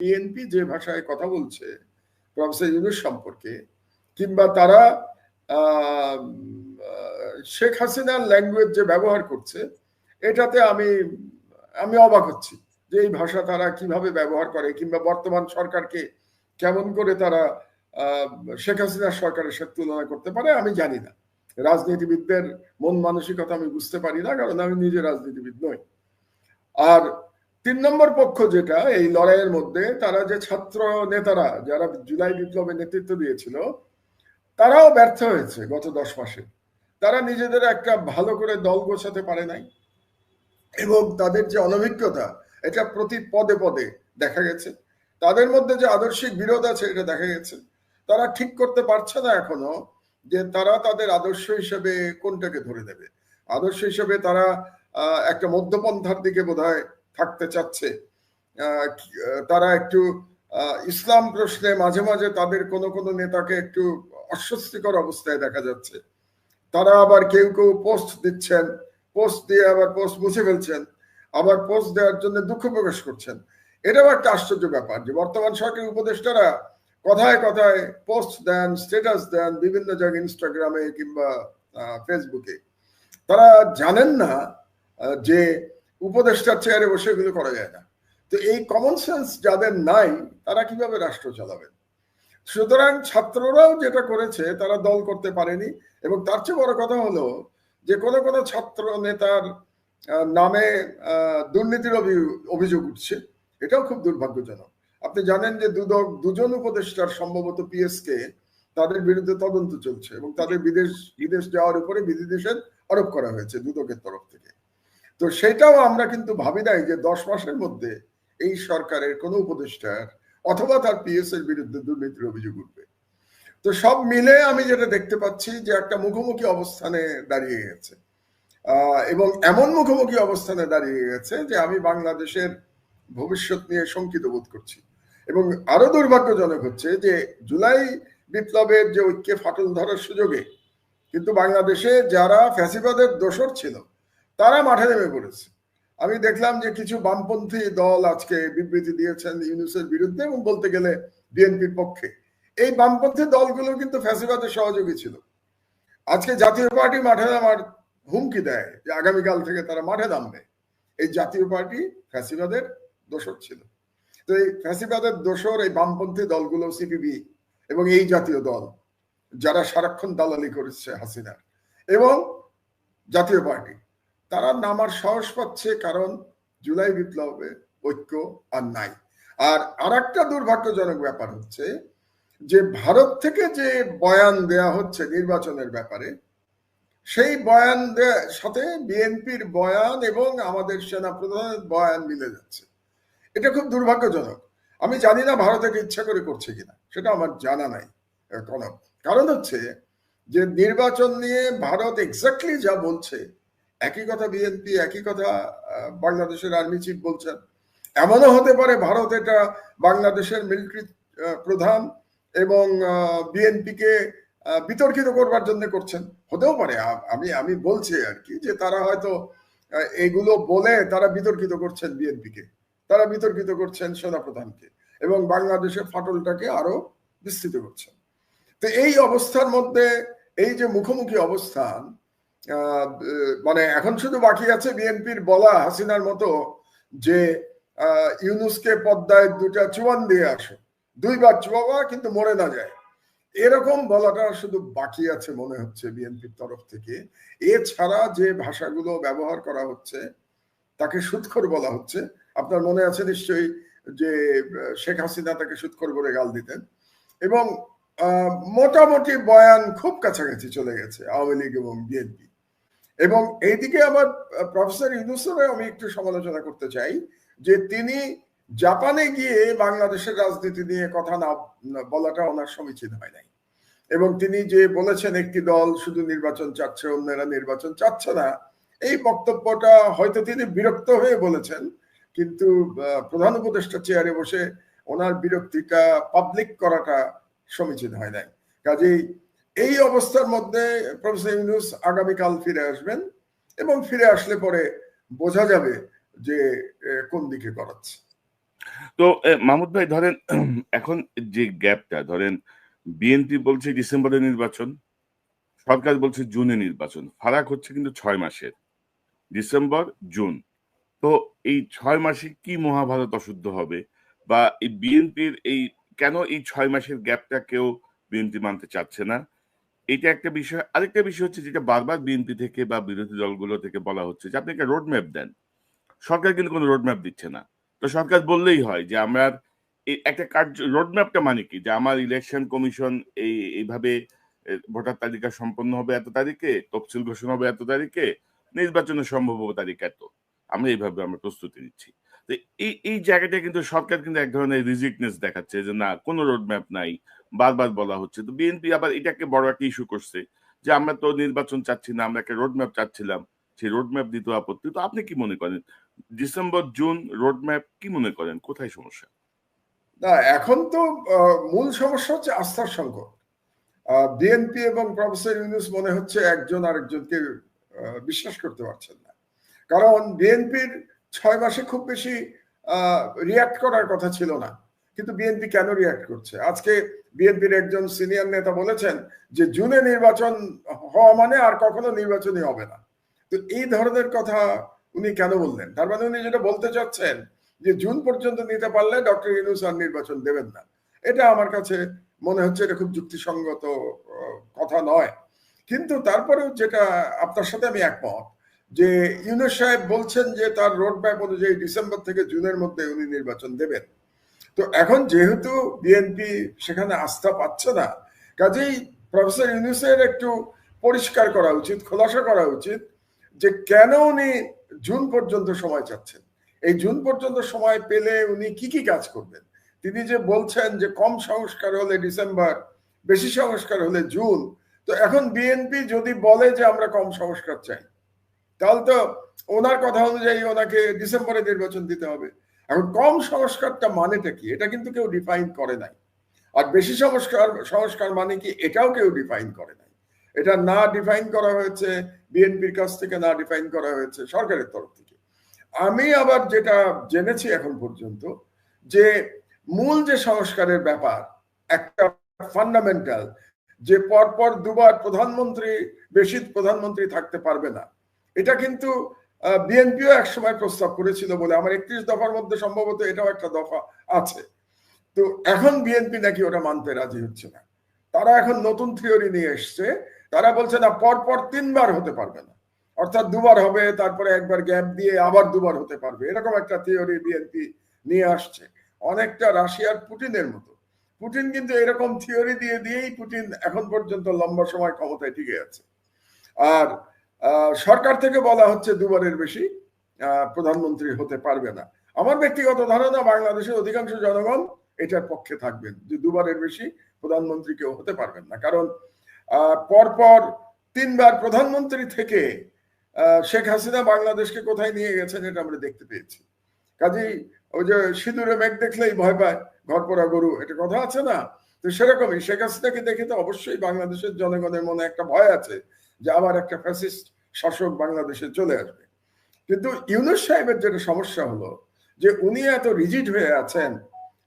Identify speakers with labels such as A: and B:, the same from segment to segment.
A: BNP যে ভাষায় কথা বলছে প্রফেসর সম্পর্কে, কিংবা তারা শেখ হাসিনার ল্যাঙ্গুয়েজ যে ব্যবহার করছে, এটাতে আমি আমি অবাক হচ্ছি যে এই ভাষা তারা কীভাবে ব্যবহার করে, কিংবা বর্তমান সরকারকে কেমন করে তারা শেখ হাসিনার সরকারের সাথে তুলনা করতে পারে আমি জানি না। রাজনীতিবিদদের মন মানসিকতা আমি বুঝতে পারি না, কারণ আমি নিজে রাজনীতিবিদ নই। আর তিন নম্বর পক্ষ যেটা, এই লড়াইয়ের মধ্যে, তারা যে ছাত্র নেতারা, যারা জুলাই বিপ্লবে নেতৃত্ব দিয়েছিল, তারাও ব্যর্থ হয়েছে গত দশ মাসে। তারা নিজেদের একটা ভালো করে দল গোছাতে পারে নাই। এবং তাদের যে অনভিজ্ঞতা, এটা প্রতি পদে পদে দেখা গেছে। তাদের মধ্যে যে আদর্শিক বিরোধ আছে, এটা দেখা গেছে। তারা ঠিক করতে পারছে না এখনও যে তারা তাদের আদর্শ হিসেবে কোনটাকে ধরে দেবে আদর্শ হিসেবে তারা একটা মধ্যপন্থার দিকে বোধ থাকতে চাচ্ছে। তারা একটু ইসলাম প্রশ্নে মাঝে মাঝে তাদের কোনো কোনো নেতাকে একটু অস্বস্তিকর অবস্থায় দেখা যাচ্ছে। তারা আবার কেউ কেউ পোস্ট দিচ্ছেন পোস্ট দিয়ে আবার পোস্ট মুছে ফেলছেন, আবার পোস্ট দেওয়ার জন্য দুঃখ প্রকাশ করছেন। এটাও একটা আশ্চর্য ব্যাপার যে বর্তমান সরকারি উপদেষ্টারা কথায় কথায় পোস্ট দেন স্টেটাস দেন বিভিন্ন জায়গায় ইনস্টাগ্রামে কিংবা ফেসবুকে তারা জানেন না যে উপদেষ্টার চেয়ারে বসে এগুলো করা যায় না। তো এই কমন সেন্স যাদের নাই, তারা কীভাবে রাষ্ট্র চালাবেন? সুতরাং ছাত্ররাও যেটা করেছে, তারা দল করতে পারেনি এবং তার চেয়ে বড় কথা হলো যে, কোন কোন ছাত্র নেতার নামে দুর্নীতির অভিযোগ উঠছে। এটাও খুব দুর্ভাগ্যজনক। আপনি জানেন যে, দুদক, দুজন উপদেষ্টার সম্ভবত পিএসকে তাদের বিরুদ্ধে তদন্ত চলছে এবং তাদের বিদেশ বিদেশ যাওয়ার উপরে বিধি বিধিনিষেধ আরোপ করা হয়েছে দুদকের তরফ থেকে। তো সেটাও আমরা কিন্তু ভাবি নাই যে দশ মাসের মধ্যে এই সরকারের কোন উপদেষ্টার অথবা তার পিএস এর বিরুদ্ধে দুর্নীতির অভিযোগ উঠবে। তো সব মিলে আমি যেটা দেখতে পাচ্ছি যে একটা মুখোমুখি অবস্থানে দাঁড়িয়ে গেছে। এবং এমন মুখোমুখি অবস্থানে দাঁড়িয়ে গেছে যে আমি বাংলাদেশের ভবিষ্যৎ নিয়ে শঙ্কিত বোধ করছি। এবং আরও দুর্ভাগ্যজনক হচ্ছে যে জুলাই বিপ্লবের যে ঐক্যে ফাটল ধরার সুযোগে কিন্তু বাংলাদেশে যারা ফ্যাসিবাদের দোষর ছিল তারা মাঠে নেমে পড়েছে। আমি দেখলাম যে কিছু বামপন্থী দল আজকে বিবৃতি দিয়েছেন ইউনুসের বিরুদ্ধে এবং বলতে গেলে বিএনপির পক্ষে। এই বামপন্থী দলগুলো কিন্তু ফ্যাসিবাদের সহযোগী ছিল। আজকে জাতীয় পার্টি মাঠে নামার হুমকি দেয় যে আগামীকাল থেকে তারা মাঠে নামবে। এই জাতীয় পার্টি ফ্যাসিবাদের দোষর ছিল। তো এই ফ্যাসিবাদের দোষর এই বামপন্থী দলগুলো সিপিবি এবং এই জাতীয় দল, যারা সারাক্ষণ দালালি করেছে হাসিনার এবং জাতীয় পার্টি। তারা নামার সাহস পাচ্ছে কারণ জুলাই বিপ্লবে ঐক্য আর নাই। আর আর একটা দুর্ভাগ্যজনক ব্যাপার হচ্ছে যে ভারত থেকে যে বয়ান দেয়া হচ্ছে নির্বাচনের ব্যাপারে, সেই বয়ান সাথে বিএনপির বয়ান এবং আমাদের সেনা প্রধানের বয়ান মিলে যাচ্ছে। এটা খুব দুর্ভাগ্যজনক। আমি জানি না ভারতকে ইচ্ছা করে করছে কিনা, সেটা আমার জানা নাই কারণ হচ্ছে যে নির্বাচন নিয়ে ভারত এক্স্যাক্টলি যা বলছে একই কথা বিএনপি একই কথা বাংলাদেশের আর্মি চিফ বলছেন। এমনও হতে পারে ভারত এটা বাংলাদেশের মিলিটারি প্রধান এবং বিএনপিকে বিতর্কিত করবার জন্য করছেন। হতেও পারে আমি আমি বলছি আর কি যে তারা হয়তো এগুলো বলে তারা বিতর্কিত করছেন বিএনপিকে তারা বিতর্কিত করছেন সেনাপ্রধানকে এবং বাংলাদেশের ফাটলটাকে আরও বিস্তৃত করছেন। তো এই অবস্থার মধ্যে, এই যে মুখোমুখি অবস্থান মানে এখন শুধু বাকি আছে বিএনপির বলা হাসিনার মতো যে ইউনুসকে পদ্মায় দুটা চুয়ান দিয়ে আসো। দুইবার চুয়াবা, কিন্তু মরে না যায়। এরকম বলাটা শুধু বাকি আছে মনে হচ্ছে বিএনপির তরফ থেকে। এছাড়া যে ভাষাগুলো ব্যবহার করা হচ্ছে, তাকে সুৎখর বলা হচ্ছে। আপনার মনে আছে নিশ্চয়ই যে শেখ হাসিনা তাকে সুৎখর বলে গাল দিতেন। এবং মোটামুটি বয়ান খুব কাছাকাছি চলে গেছে, আওয়ামী লীগ এবং বিএনপি। এবং এইদিকে আবার প্রফেসর ইউনুসের আমি একটু সমালোচনা করতে চাই, যে তিনি জাপানে গিয়ে বাংলাদেশের রাজনীতি নিয়ে কথা না বলাটা ওনার সমীচীন হয় নাই। এবং তিনি যে বলেছেন একটি দল শুধু নির্বাচন চাচ্ছে, অন্যরা নির্বাচন চাচ্ছে না, এই বক্তব্যটা হয়তো তিনি বিরক্ত হয়ে বলেছেন, কিন্তু প্রধান উপদেষ্টা চেয়ারে বসে ওনার বিরক্তিটা পাবলিক করাটা সমীচীন হয় নাই। কাজেই এই অবস্থার মধ্যে প্রফেসর ইউনুস আগামীকাল ফিরে আসবেন এবং ফিরে আসলে পরে বোঝা যাবে যে কোন দিকে করাচ্ছে
B: তো মাহমুদ ভাই, ধরেন, এখন যে গ্যাপটা, ধরেন, বিএনপি বলছে ডিসেম্বরে নির্বাচন, সরকার বলছে জুনে নির্বাচন, ফারাক হচ্ছে কিন্তু ছয় মাসের, ডিসেম্বর, জুন। তো এই ছয় মাসে কি মহাভারত অশুদ্ধ হবে? বা এই বিএনপির এই, কেন এই ছয় মাসের গ্যাপটা কেউ বিএনপি মানতে চাচ্ছে না? এটা একটা বিষয়। আরেকটা বিষয় হচ্ছে যেটা বারবার বিএনপি থেকে বা বিরোধী দলগুলো থেকে বলা হচ্ছে যে আপনি একটা রোড ম্যাপ দেন। সরকার কিন্তু কোনো রোড ম্যাপ দিচ্ছে না। তো সরকার বললেই হয় যে আমরা একটা কার্য রোড ম্যাপটা মানে কি? যে আমার ইলেকশন কমিশন এই, এইভাবে ভোটার তালিকা সম্পন্ন হবে এত তারিখে, তফসিল ঘোষণা হবে এত তারিখে, নির্বাচনের সম্ভব তারিখ এত। আমরা এইভাবে আমরা প্রস্তুতি নিচ্ছি। এই জায়গাটা কিন্তু সরকার কিন্তু এক ধরনের রিজিকনেস দেখাচ্ছে যে না, কোনো রোড ম্যাপ নাই, বারবার বলা হচ্ছে। তো বিএনপি আবার এটাকে বড় একটা ইস্যু করছে যে আমরা তো নির্বাচন চাচ্ছি না, আমরা একটা রোড ম্যাপ চাচ্ছিলাম, সেই রোড ম্যাপ দিতে আপত্তি। তো আপনি কি মনে করেন? ডিসেম্বর জুন রোড ম্যাপ কি মনে করেন? কোথায় সমস্যা?
A: না, এখন তো মূল সমস্যা হচ্ছে আস্থার সংকট। বিএনপি এবং প্রফেসর ইউনুস মনে হচ্ছে একজন আরেকজনকে বিশ্বাস করতে পারছেন না। কারণ বিএনপির ছয় মাসে খুব বেশি রিয়াক্ট করার কথা ছিল না। কিন্তু বিএনপি কেন রিয়াক্ট করছে? আজকে বিএনপির একজন সিনিয়র নেতা বলেছেন যে, জুনে নির্বাচন হওয়া মানে আর কখনো নির্বাচনই হবে না। তো এই ধরনের কথা উনি কেন বললেন? তার মানে উনি যেটা বলতে চাচ্ছেন যে, জুন পর্যন্ত নিতে পারলে ডক্টর ইউনুস আর নির্বাচন দেবেন না। এটা আমার কাছে মনে হচ্ছে এটা খুব যুক্তিসঙ্গত কথা নয়। কিন্তু তারপরেও যেটা আপনার সাথে আমি একমত যে ইউনুস সাহেব বলছেন যে তার রোড ম্যাপ অনুযায়ী ডিসেম্বর থেকে জুনের মধ্যে উনি নির্বাচন দেবেন। তো এখন যেহেতু বিএনপি সেখানে আস্থা পাচ্ছে না, কাজেই প্রফেসর ইউনুসের একটু পরিষ্কার করা উচিত, খোলাসা করা উচিত যে কেন উনি জুন পর্যন্ত সময় চাচ্ছেন? এই জুন পর্যন্ত সময় পেলে উনি কি কি কাজ করবেন? তিনি যে বলছেন যে কম সংস্কার হলে ডিসেম্বর, বেশি সংস্কার হলে জুন, তো এখন বিএনপি যদি বলে যে আমরা কম সংস্কার চাই তাহলে তো ওনার কথা অনুযায়ী ওনাকে ডিসেম্বরে নির্বাচন দিতে হবে। এখন কম সংস্কারটা মানেটা কি? এটা কিন্তু কেউ ডিফাইন করে নাই। আর বেশি সংস্কার সংস্কার মানে কি? এটাও কেউ ডিফাইন করে নাই। এটা না ডিফাইন করা হয়েছে, বিএনপির কাছ থেকে না ডিফাইন করা হয়েছে, সরকারের তরফ থেকে। আমি আবার যেটা জেনেছি এখন পর্যন্ত, যে মূল যে সংস্কারের ব্যাপার, একটা ফান্ডামেন্টাল যে পরপর দুবার প্রধানমন্ত্রী, বেশি প্রধানমন্ত্রী থাকতে পারবে না। এটা কিন্তু বিএনপিও এক সময় প্রস্তাব করেছিল বলে। আমার একত্রিশ দফার মধ্যে সম্ভবত এটাও একটা দফা আছে। তো এখন বিএনপি নাকি ওটা মানতে রাজি হচ্ছে না। তারা এখন নতুন থিওরি নিয়ে এসছে। তারা বলছে, না, পরপর তিনবার হতে পারবে না। অর্থাৎ দুবার হবে, তারপরে একবার গ্যাপ দিয়ে আবার দুবার হতে পারবে। এরকম একটা থিওরি বিএনপি নিয়ে আসছে। অনেকটা রাশিয়ার পুটিনের মতো। পুটিন কিন্তু এরকম থিওরি দিয়ে দিয়েই পুটিন এখন পর্যন্ত লম্বা সময় ক্ষমতায় টিকে আছে। আর সরকার থেকে বলা হচ্ছে দুবারের বেশি প্রধানমন্ত্রী হতে পারবে না। আমার ব্যক্তিগত ধারণা, বাংলাদেশের অধিকাংশ জনগণ এটার পক্ষে থাকবেন যে দুবারের বেশি প্রধানমন্ত্রী কেউ হতে পারবেন না। কারণ পরপর তিনবার প্রধানমন্ত্রী থেকে শেখ হাসিনা বাংলাদেশকে কোথায় নিয়ে গেছেন এটা আমরা দেখতে পেয়েছি। কাজেই ওই যে সিঁদুরে মেঘ দেখলেই ভয় পায়, ঘর পড়া গরু, এটা কথা আছে না? তো সেরকমই শেখ হাসিনাকে দেখে তো অবশ্যই বাংলাদেশের জনগণের মনে একটা ভয় আছে যে আবার একটা ফ্যাসিস্ট শাসক বাংলাদেশে চলে আসবে। কিন্তু ইউনুস সাহেবের যেটা সমস্যা হলো, যে উনি এত রিজিড হয়ে আছেন,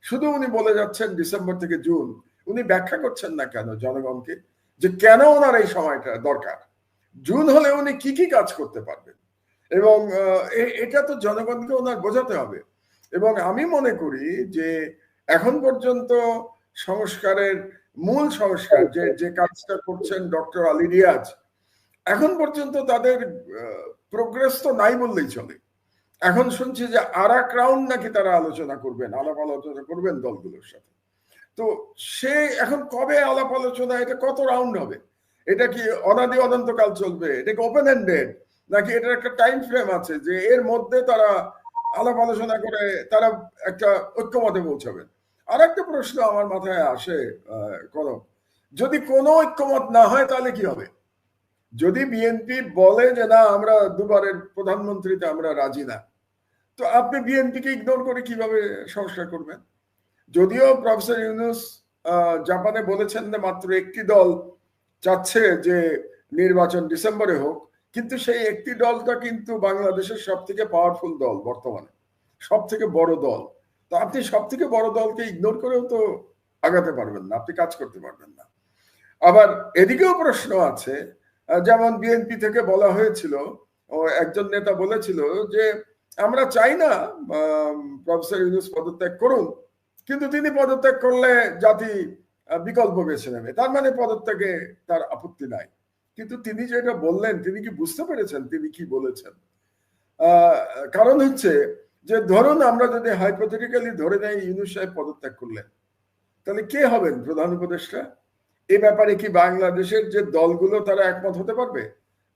A: শুধু উনি বলে যাচ্ছেন ডিসেম্বর থেকে জুন, উনি ব্যাখ্যা করছেন না কেন জনগণকে, যে কেন ওনার এই সময়টা দরকার? জুন হলে উনি কি কি কাজ করতে পারবেন? এবং এটা তো জনগণকে ওনার বোঝাতে হবে। এবং আমি মনে করি যে এখন পর্যন্ত সংস্কারের মূল সংস্কার যে যে কাজটা করছেন ডক্টর আলী রিয়াজ এখন পর্যন্ত তাদের প্রোগ্রেস তো নাই বললেই চলে। এখন শুনছি যে আর এক রাউন্ড নাকি তারা আলোচনা করবেন, আলাপ আলোচনা করবেন দলগুলোর সাথে। তো সে এখন কবে আলাপ আলোচনা, এটা কত রাউন্ড হবে? এটা কি অনাদি অনন্তকাল চলবে? এটা কি ওপেন এন্ডেড নাকি এটার একটা টাইম ফ্রেম আছে যে এর মধ্যে তারা আলাপ আলোচনা করে তারা একটা ঐক্যমতে পৌঁছাবেন? আর একটা প্রশ্ন আমার মাথায় আসে কোন যদি কোনো ঐক্যমত না হয় তাহলে কি হবে? যদি বিএনপি বলে যে না, আমরা দুবারের প্রধানমন্ত্রীতে আমরা রাজি না, তো আপনি বিএনপিকে ইগনোর করে কীভাবে সংস্কার করবেন? যদিও প্রফেসর ইউনুস জাপানে বলেছেন যে মাত্র একটি দল চাচ্ছে যে নির্বাচন ডিসেম্বরে হোক, কিন্তু সেই একটি দলটা কিন্তু বাংলাদেশের সব থেকে পাওয়ারফুল দল বর্তমানে সব থেকে বড় দল। তো আপনি সব থেকে বড় দলকে ইগনোর করেও তো আগাতে পারবেন না, আপনি কাজ করতে পারবেন না। আবার এদিকেও প্রশ্ন আছে যেমন বিএনপি থেকে বলা হয়েছিল একজন নেতা বলেছিল যে, আমরা চাই না প্রফেসর ইউনুস পদত্যাগ করুন, কিন্তু তিনি পদত্যাগ করলে জাতি বিকল্প বেছে নেবে। তার মানে পদত্যাগে তার আপত্তি নাই। কিন্তু তিনি যেটা বললেন, তিনি কি বুঝতে পেরেছেন? তিনি কি বলেছেন? কারণ হচ্ছে যে, ধরুন আমরা যদি হাইপোথেটিক্যালি ধরে নেই, ইউনুস সাহেব পদত্যাগ করলেন, তাহলে কে হবেন প্রধান উপদেষ্টা? এ ব্যাপারে কি বাংলাদেশের যে দলগুলো তারা একমত হতে পারবে?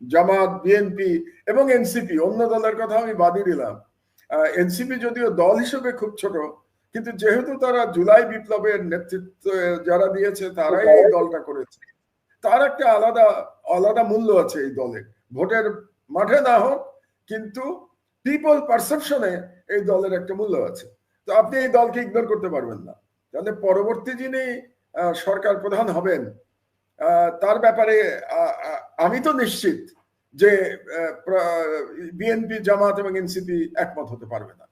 A: জামাত বিএনপি এবং এনসিপি অন্য দলের কথা আমি বাদই দিলাম। এনসিপি যদিও দল হিসেবে খুব ছোট কিন্তু যেহেতু তারা জুলাই বিপ্লবের নেতৃত্ব যারা দিয়েছে তারাই এই দলটা করেছে। তার একটা আলাদা আলাদা মূল্য আছে এই দলে ভোটের মাঠে না হোক কিন্তু পিপল পারসেপশনে এই দলের একটা মূল্য আছে। তো আপনি এই দলকে ইগনোর করতে পারবেন না। তাহলে পরবর্তী যিনি সরকার প্রধান হবেন। তার ব্যাপারে আমি তো নিশ্চিত যে বিএনপি, জামাত এবং এনসিপি একমত হতে পারবে না।